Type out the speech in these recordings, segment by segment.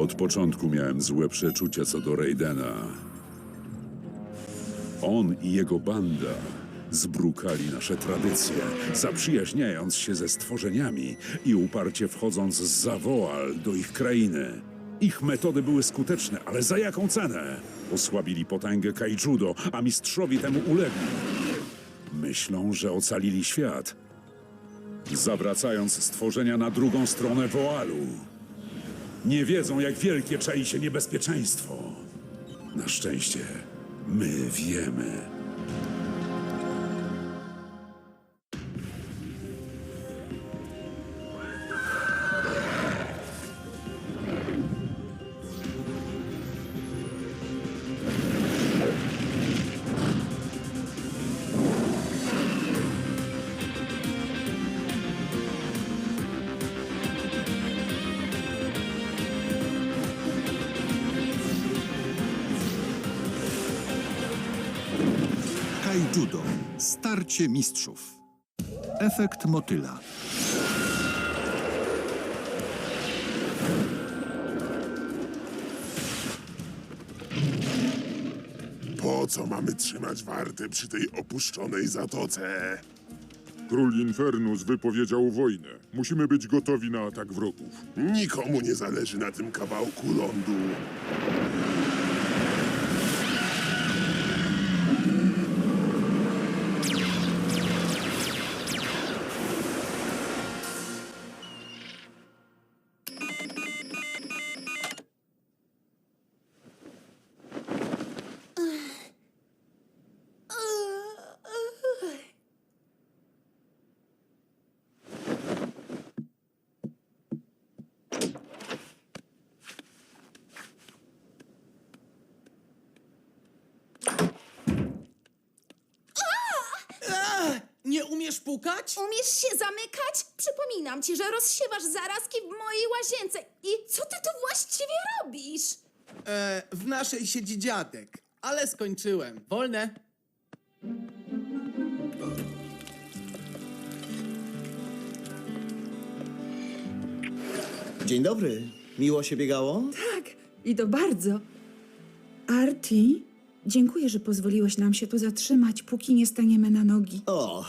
Od początku miałem złe przeczucia co do Raidena. On i jego banda zbrukali nasze tradycje, zaprzyjaźniając się ze stworzeniami i uparcie wchodząc z zawoal do ich krainy. Ich metody były skuteczne, ale za jaką cenę? Osłabili potęgę Kaijudo, a mistrzowie temu ulegli. Myślą, że ocalili świat, zawracając stworzenia na drugą stronę woalu. Nie wiedzą, jak wielkie czai się niebezpieczeństwo. Na szczęście, my wiemy. Starcie mistrzów. Efekt motyla. Po co mamy trzymać warty przy tej opuszczonej zatoce? Król Infernus wypowiedział wojnę. Musimy być gotowi na atak wrogów. Nikomu nie zależy na tym kawałku lądu. Umiesz pukać? Umiesz się zamykać? Przypominam ci, że rozsiewasz zarazki w mojej łazience. I co ty tu właściwie robisz? E, w naszej siedzi dziadek, ale skończyłem. Wolne. Dzień dobry. Miło się biegało? Tak, i to bardzo. Arti, dziękuję, że pozwoliłeś nam się tu zatrzymać, póki nie staniemy na nogi. O,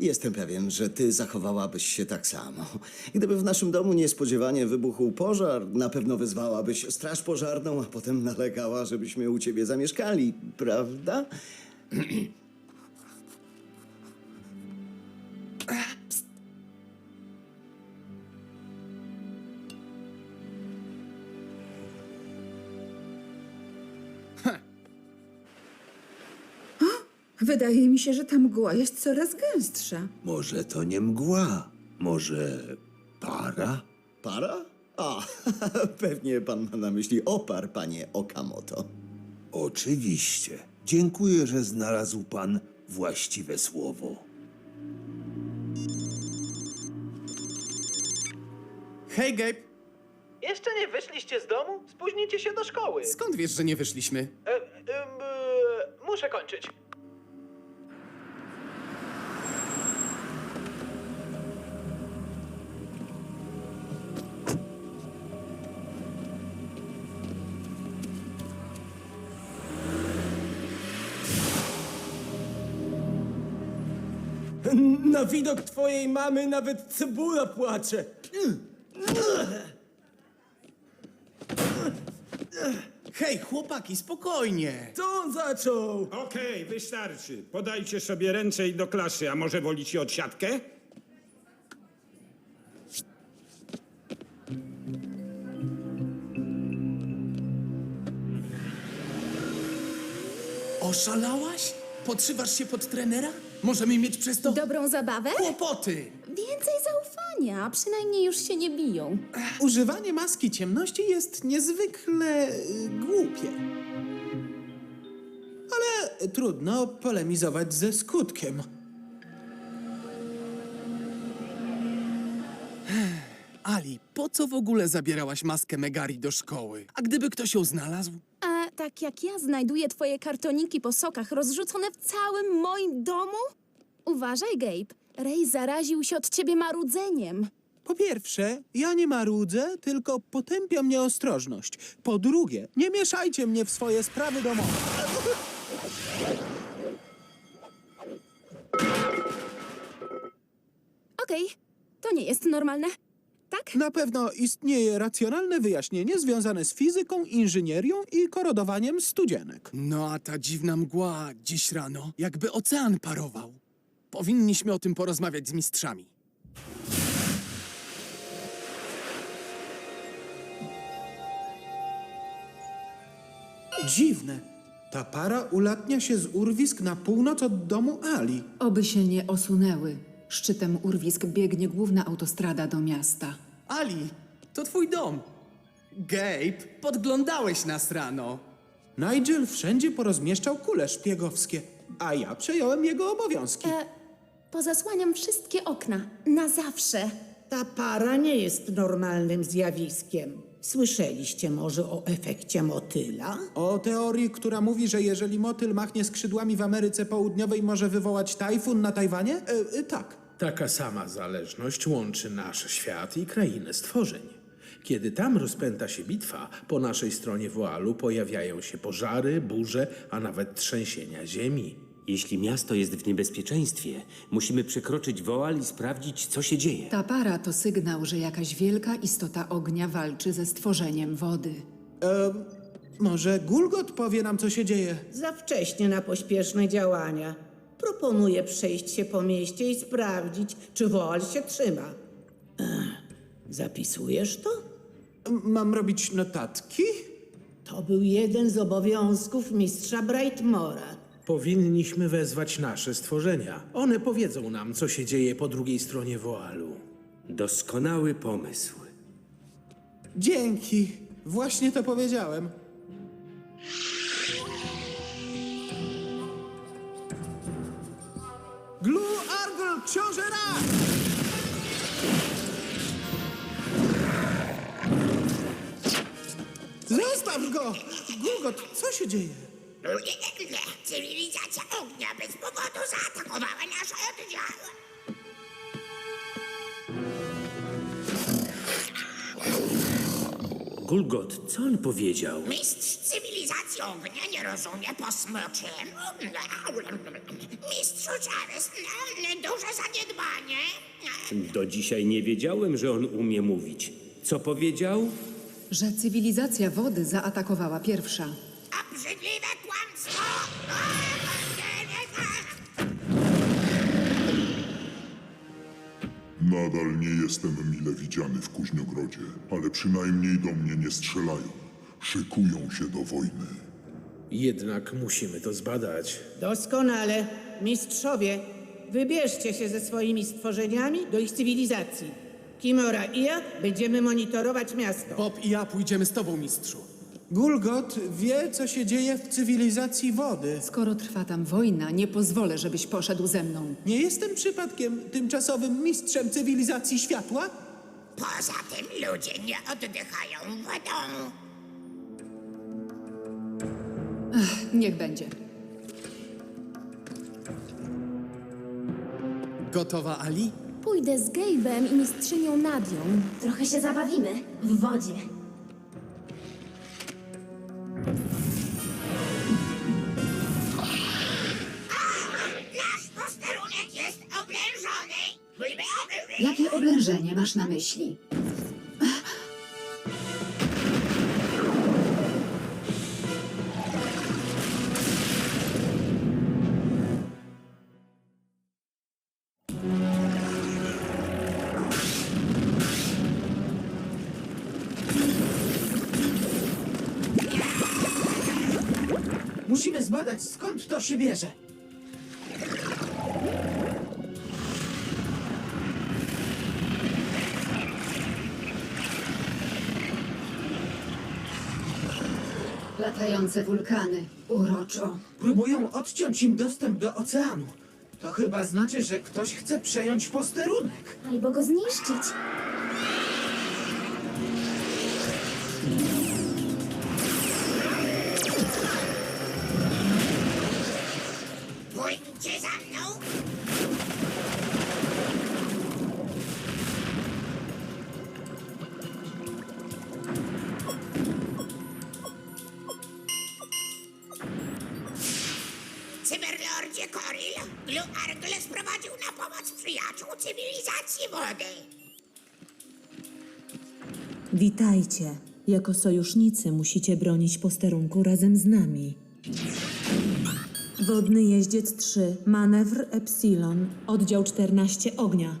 jestem pewien, że ty zachowałabyś się tak samo. Gdyby w naszym domu niespodziewanie wybuchł pożar, na pewno wezwałabyś straż pożarną, a potem nalegała, żebyśmy u ciebie zamieszkali, prawda? Wydaje mi się, że ta mgła jest coraz gęstsza. Może to nie mgła, może para? Para? A, pewnie pan ma na myśli opar, panie Okamoto. Oczywiście. Dziękuję, że znalazł pan właściwe słowo. Hej, Gabe. Jeszcze nie wyszliście z domu? Spóźnicie się do szkoły. Skąd wiesz, że nie wyszliśmy? E, em, e, muszę kończyć. Na widok twojej mamy nawet cebula płacze. Hej, chłopaki, spokojnie. To on zaczął. Okej, wystarczy. Podajcie sobie ręce i do klasy, a może wolicie odsiadkę? Oszalałaś? Podszywasz się pod trenera? Możemy mieć przez to Dobrą zabawę? kłopoty. Więcej zaufania, przynajmniej już się nie biją. Używanie maski ciemności jest niezwykle y, głupie. Ale trudno polemizować ze skutkiem. Ali, po co w ogóle zabierałaś maskę Megari do szkoły? A gdyby ktoś ją znalazł? A tak jak ja znajduję twoje kartoniki po sokach rozrzucone w całym moim domu? Uważaj, Gabe. Ray zaraził się od ciebie marudzeniem. Po pierwsze, ja nie marudzę, tylko potępia mnie ostrożność. Po drugie, nie mieszajcie mnie w swoje sprawy domowe. Okej, to nie jest normalne. Tak? Na pewno istnieje racjonalne wyjaśnienie związane z fizyką, inżynierią i korodowaniem studzienek. No a ta dziwna mgła dziś rano, jakby ocean parował. Powinniśmy o tym porozmawiać z mistrzami. Dziwne. Ta para ulatnia się z urwisk na północ od domu Ali. Oby się nie osunęły. Szczytem urwisk biegnie główna autostrada do miasta. Ali, to twój dom. Gabe, podglądałeś nas rano. Nigel wszędzie porozmieszczał kule szpiegowskie, a ja przejąłem jego obowiązki. E, pozasłaniam wszystkie okna. Na zawsze. Ta para nie jest normalnym zjawiskiem. Słyszeliście może o efekcie motyla? O teorii, która mówi, że jeżeli motyl machnie skrzydłami w Ameryce Południowej, może wywołać tajfun na Tajwanie? E, e, tak. Taka sama zależność łączy nasz świat i krainę stworzeń. Kiedy tam rozpęta się bitwa, po naszej stronie woalu pojawiają się pożary, burze, a nawet trzęsienia ziemi. Jeśli miasto jest w niebezpieczeństwie, musimy przekroczyć woal i sprawdzić, co się dzieje. Ta para to sygnał, że jakaś wielka istota ognia walczy ze stworzeniem wody. E, może Gulgot powie nam, co się dzieje? Za wcześnie na pośpieszne działania. Proponuję przejść się po mieście i sprawdzić, czy woal się trzyma. Ech, zapisujesz to? Mam robić notatki? To był jeden z obowiązków mistrza Brightmora. Powinniśmy wezwać nasze stworzenia. One powiedzą nam, co się dzieje po drugiej stronie woalu. Doskonały pomysł. Dzięki. Właśnie to powiedziałem. Glu Argol, książę Ra! Zostaw go! Gulgot, co się dzieje? Cywilizacja ognia bez powodu zaatakowała nasz oddział. Gulgot, co on powiedział? Mistrz cywilizacji ognia nie rozumie po smoczemu. Mistrzu Charles, duże zaniedbanie. Do dzisiaj nie wiedziałem, że on umie mówić. Co powiedział? Że cywilizacja wody zaatakowała pierwsza. Obrzydliwe kłamstwo! Nadal nie jestem mile widziany w Kuźniogrodzie, ale przynajmniej do mnie nie strzelają. Szykują się do wojny. Jednak musimy to zbadać. Doskonale. Mistrzowie, wybierzcie się ze swoimi stworzeniami do ich cywilizacji. Kimora i ja będziemy monitorować miasto. Bob i ja pójdziemy z tobą, mistrzu. Gulgot wie, co się dzieje w cywilizacji wody. Skoro trwa tam wojna, nie pozwolę, żebyś poszedł ze mną. Nie jestem przypadkiem tymczasowym mistrzem cywilizacji światła? Poza tym ludzie nie oddychają wodą. Niech będzie. Gotowa, Ali? Pójdę z Gabe'em i mistrzynią Nadią. Trochę się zabawimy w wodzie. Jakie oblężenie masz na myśli? Musimy zbadać, skąd to się bierze. Latające wulkany. Uroczo. Próbują odciąć im dostęp do oceanu. To chyba znaczy, że ktoś chce przejąć posterunek. Albo go zniszczyć. Pójdźcie za mną. Cywilizacji wody. Witajcie. Jako sojusznicy musicie bronić posterunku razem z nami. Wodny jeździec 3, manewr Epsilon, oddział 14 ognia.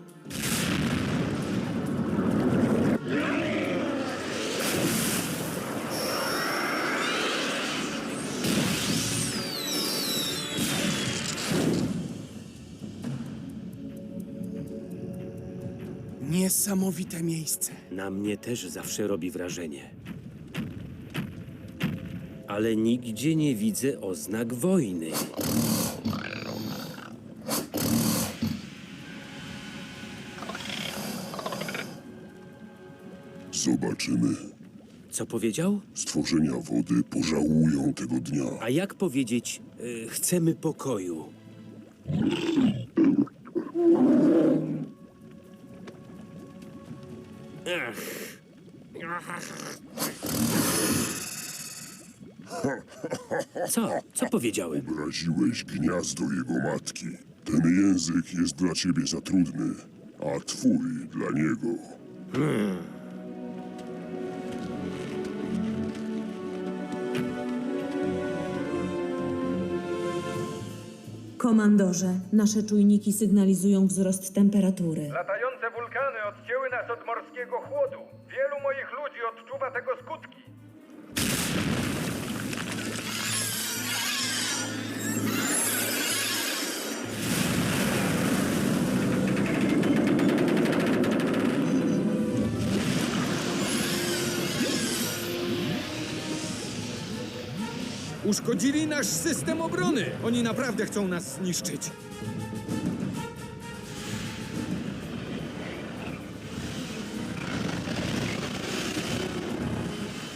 Niesamowite miejsce. Na mnie też zawsze robi wrażenie. Ale nigdzie nie widzę oznak wojny. Zobaczymy. Co powiedział? Stworzenia wody pożałują tego dnia. A jak powiedzieć, y, chcemy pokoju? Co? Co powiedziałem? Obraziłeś gniazdo jego matki. Ten język jest dla ciebie za trudny, a twój dla niego. Hmm. Komandorze, nasze czujniki sygnalizują wzrost temperatury. Latające wulkany odcięły nas od morskiego chłodu. Wielu moich ludzi odczuwa tego skutki. Uszkodzili nasz system obrony. Oni naprawdę chcą nas zniszczyć.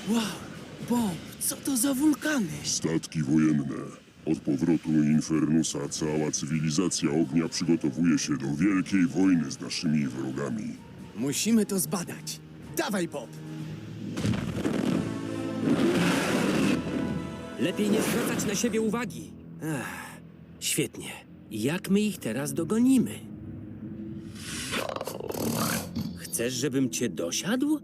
Wow, Bob, co to za wulkany? Statki wojenne. Od powrotu Infernusa cała cywilizacja ognia przygotowuje się do wielkiej wojny z naszymi wrogami. Musimy to zbadać. Dawaj, Bob. Lepiej nie zwracać na siebie uwagi. Świetnie. Jak my ich teraz dogonimy? Chcesz, żebym cię dosiadł?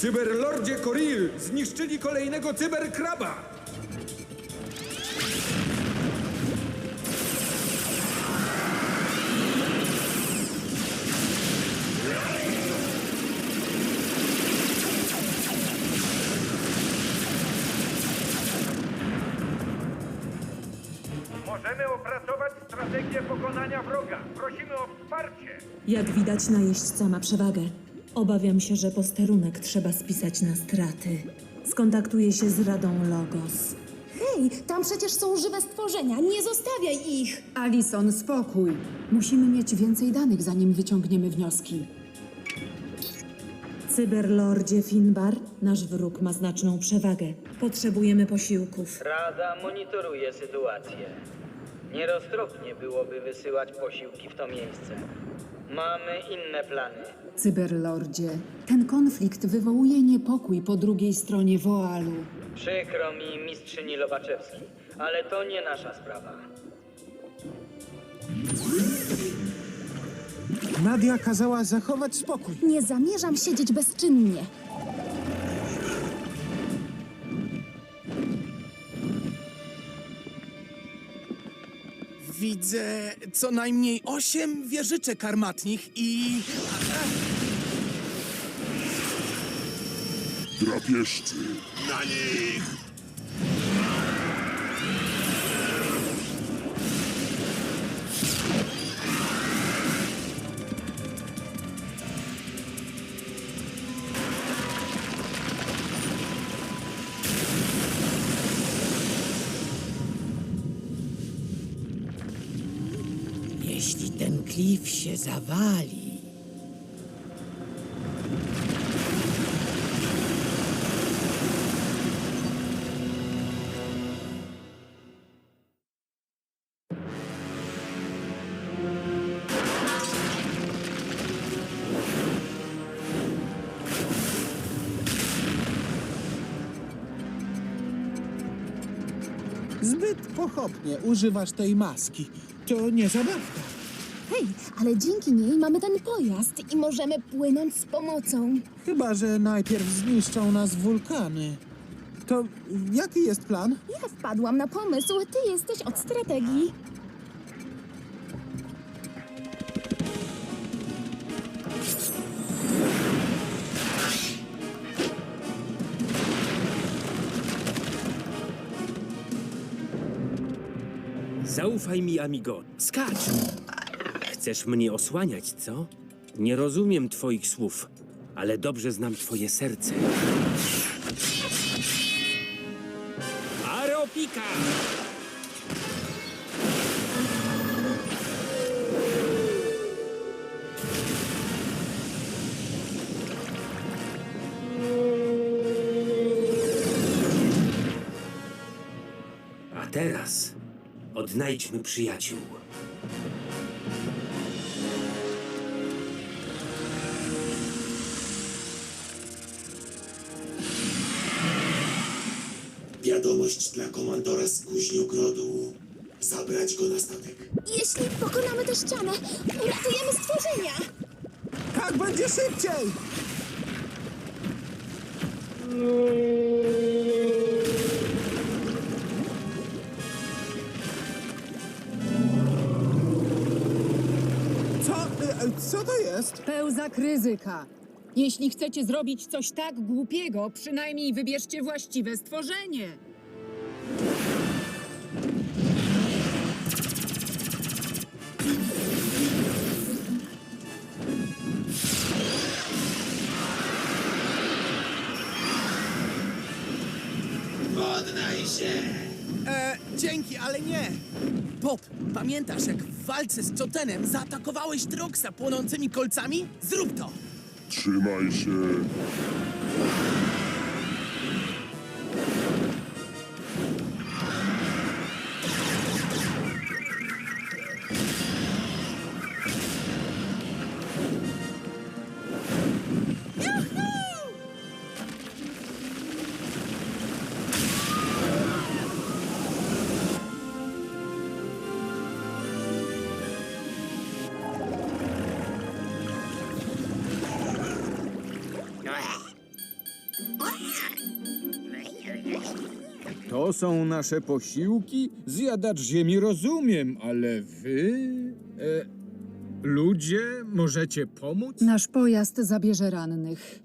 Cyberlordzie Koril zniszczyli kolejnego cyberkraba! Możemy opracować strategię pokonania wroga. Prosimy o wsparcie. Jak widać, najeźdźca ma przewagę. Obawiam się, że posterunek trzeba spisać na straty. Skontaktuję się z Radą Logos. Hej, tam przecież są żywe stworzenia. Nie zostawiaj ich. Alison, spokój. Musimy mieć więcej danych, zanim wyciągniemy wnioski. Cyberlordzie Finbar, nasz wróg ma znaczną przewagę. Potrzebujemy posiłków. Rada monitoruje sytuację. Nieroztropnie byłoby wysyłać posiłki w to miejsce. Mamy inne plany. Cyberlordzie, ten konflikt wywołuje niepokój po drugiej stronie Woalu. Przykro mi, mistrzyni Lobaczewski, ale to nie nasza sprawa. Nadia kazała zachować spokój. Nie zamierzam siedzieć bezczynnie. Widzę co najmniej osiem wieżyczek armatnich i... Drapieżcy! Na nich! Klif się zawali. Zbyt pochopnie używasz tej maski. To nie zabawka. Hej, ale dzięki niej mamy ten pojazd i możemy płynąć z pomocą. Chyba, że najpierw zniszczą nas wulkany. To jaki jest plan? Ja wpadłam na pomysł, ty jesteś od strategii. Zaufaj mi, amigo. Skacz! Chcesz mnie osłaniać, co? Nie rozumiem twoich słów, ale dobrze znam twoje serce. Aeropika! A teraz odnajdźmy przyjaciół. Wiadomość dla komandora z kuźni ogrodu. Zabrać go na statek. Jeśli pokonamy tę ścianę, uratujemy stworzenia. Tak będzie szybciej! Co? e, Co to jest? Pełzak ryzyka. Jeśli chcecie zrobić coś tak głupiego, przynajmniej wybierzcie właściwe stworzenie. E, dzięki, ale nie. Bob, pamiętasz jak w walce z Jotenem zaatakowałeś Droxa płonącymi kolcami? Zrób to! Trzymaj się. To są nasze posiłki? Zjadacz ziemi rozumiem, ale wy... E, ludzie, możecie pomóc? Nasz pojazd zabierze rannych.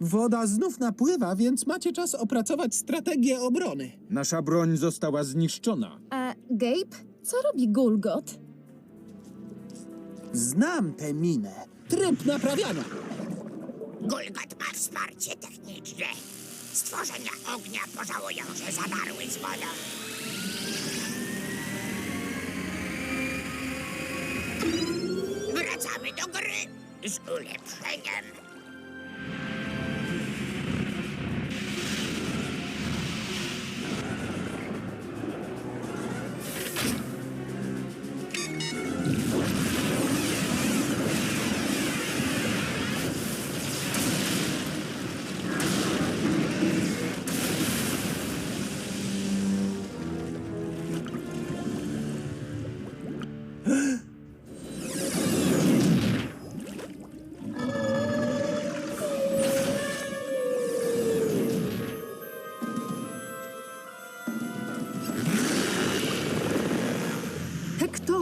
Woda znów napływa, więc macie czas opracować strategię obrony. Nasza broń została zniszczona. A Gabe, co robi Gulgot? Znam tę minę. Tryb naprawiania. Gulgot ma wsparcie techniczne. Stworzenia ognia pożałują, że zadarły z wodą. Wracamy do gry z ulepszeniem.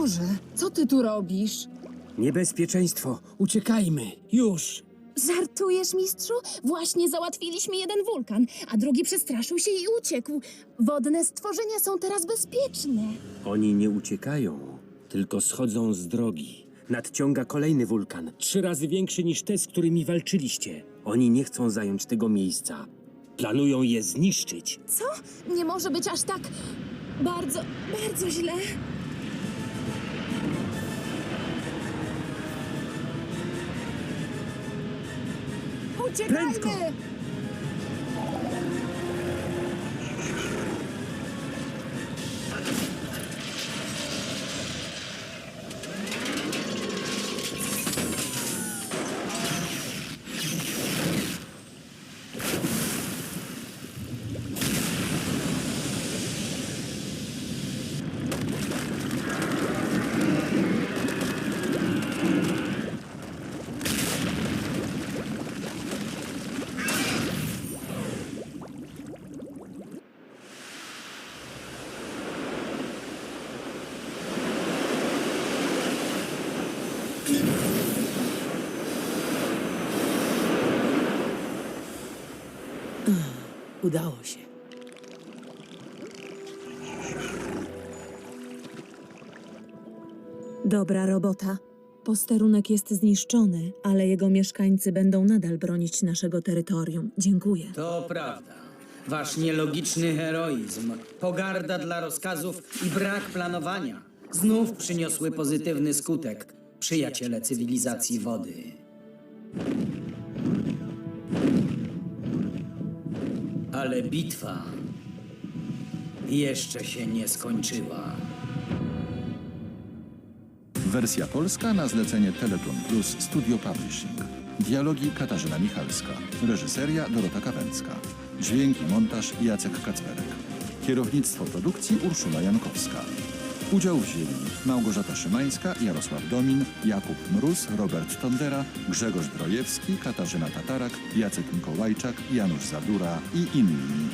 Hektorze, co ty tu robisz? Niebezpieczeństwo! Uciekajmy! Już! Żartujesz, mistrzu? Właśnie załatwiliśmy jeden wulkan, a drugi przestraszył się i uciekł. Wodne stworzenia są teraz bezpieczne. Oni nie uciekają, tylko schodzą z drogi. Nadciąga kolejny wulkan, trzy razy większy niż te, z którymi walczyliście. Oni nie chcą zająć tego miejsca. Planują je zniszczyć. Co? Nie może być aż tak bardzo, bardzo źle. Uciekajmy! Udało się. Dobra robota. Posterunek jest zniszczony, ale jego mieszkańcy będą nadal bronić naszego terytorium. Dziękuję. To prawda. Wasz nielogiczny heroizm, pogarda dla rozkazów i brak planowania znów przyniosły pozytywny skutek, przyjaciele cywilizacji wody. Ale bitwa jeszcze się nie skończyła. Wersja polska na zlecenie Teleton Plus Studio Publishing. Dialogi Katarzyna Michalska. Reżyseria Dorota Kawęcka. Dźwięk i montaż Jacek Kacperek. Kierownictwo produkcji Urszula Jankowska. Udział wzięli Małgorzata Szymańska, Jarosław Domin, Jakub Mróz, Robert Tondera, Grzegorz Drojewski, Katarzyna Tatarak, Jacek Mikołajczak, Janusz Zadura i inni.